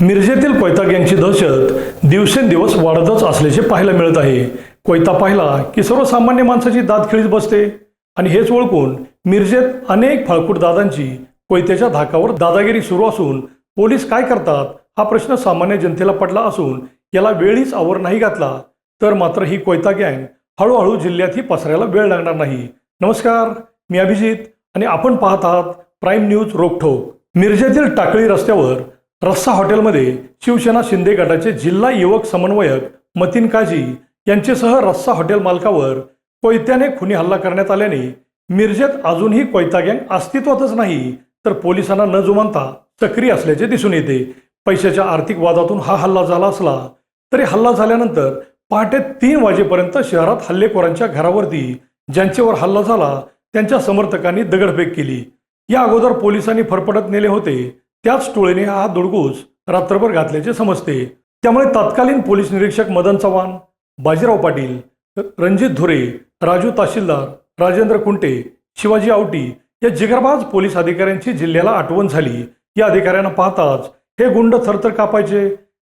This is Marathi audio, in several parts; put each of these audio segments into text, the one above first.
मिरजेतील कोयता गँगची दहशत दिवसेंदिवस वाढतच असल्याचे पाहायला मिळत आहे. कोयता पाहिला की सर्वसामान्य माणसाची दात खिळीत बसते आणि हेच ओळखून मिरजेत अनेक फळकूट दादांची कोयत्याच्या धाकावर दादागिरी सुरू असून पोलीस काय करतात हा प्रश्न सामान्य जनतेला पडला असून याला वेळीच आवर नाही घातला. तर मात्र ही कोयता गँग हळूहळू जिल्ह्यातही पसरायला वेळ लागणार नाही. नमस्कार मी अभिजित आणि आपण पाहत आहात प्राईम न्यूज रोखोक मिरजेतील टाकळी रस्त्यावर रस्सा हॉटेलमध्ये शिवसेना शिंदे गटाचे जिल्हा युवक समन्वयक मतीन काजी यांचेसह रस्सा हॉटेल मालकावर कोयत्याने खुनी हल्ला करण्यात आल्याने मिरजेत अजूनही कोयता गँग अस्तित्वातच नाही तर पोलिसांना न जुमानता सक्रिय असल्याचे दिसून येते. पैशाच्या आर्थिक वादातून हा हल्ला झाला असला तरी हल्ला झाल्यानंतर पहाटे तीन वाजेपर्यंत शहरात हल्लेखोरांच्या घरावरती ज्यांच्यावर हल्ला झाला त्यांच्या समर्थकांनी दगडफेक केली. या अगोदर पोलिसांनी फरफडत नेले होते. त्याच टोळीने हा दुडगूस रात्रभर घातल्याचे समजते. त्यामुळे तत्कालीन पोलीस निरीक्षक मदन चव्हाण बाजीराव पाटील रणजित धुरे राजू तहसीलदार राजेंद्र कुंटे शिवाजी आवटी या जिगरबाज पोलीस अधिकाऱ्यांची जिल्ह्याला आठवण झाली. या अधिकाऱ्यांना पाहताच हे गुंड थरथर कापायचे.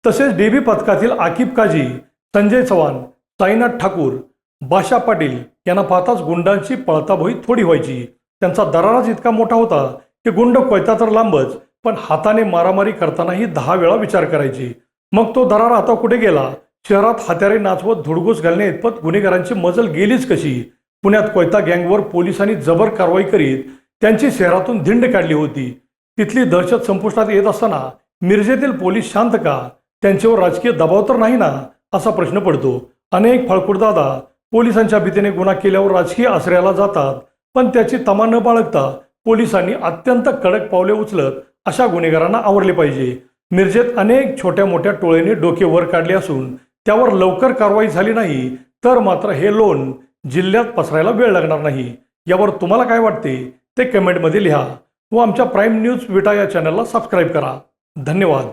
तसेच डेबी पथकातील आकिब काजी संजय चव्हाण साईनाथ ठाकूर बाशा पाटील यांना पाहताच गुंडांची पळताभोई थोडी व्हायची. त्यांचा दराराच इतका मोठा होता की गुंड कोयता तर लांबच पण हाताने मारामारी करतानाही दहा वेळा विचार करायची. मग तो दरार आता कुठे गेला? शहरात हात्यारे नाचवत धुडगूस घालणे इतपत गुन्हेगारांची मजल गेलीच कशी? पुण्यात कोयता गँगवर पोलिसांनी जबर कारवाई करीत त्यांची शहरातून धिंड काढली होती. तिथली दहशत संपुष्टात येत असताना मिरजेतील पोलीस शांत का? त्यांच्यावर राजकीय दबाव तर नाही ना? असा प्रश्न पडतो. अनेक फळकुडदादा पोलिसांच्या भीतीने गुन्हा केल्यावर राजकीय आश्रयाला जातात पण त्याची तमा न बाळगता पोलिसांनी अत्यंत कडक पावले उचलत अशा गुन्हेगारांना आवडले पाहिजे. मिरजेत अनेक छोट्या मोठ्या टोळेने डोके वर काढले असून त्यावर लवकर कारवाई झाली नाही तर मात्र हे लोन जिल्ह्यात पसरायला वेळ लागणार नाही. यावर तुम्हाला काय वाटते? ते कमेंटमध्ये लिहा व आमच्या प्राईम न्यूज विटा या चॅनलला सबस्क्राईब करा. धन्यवाद.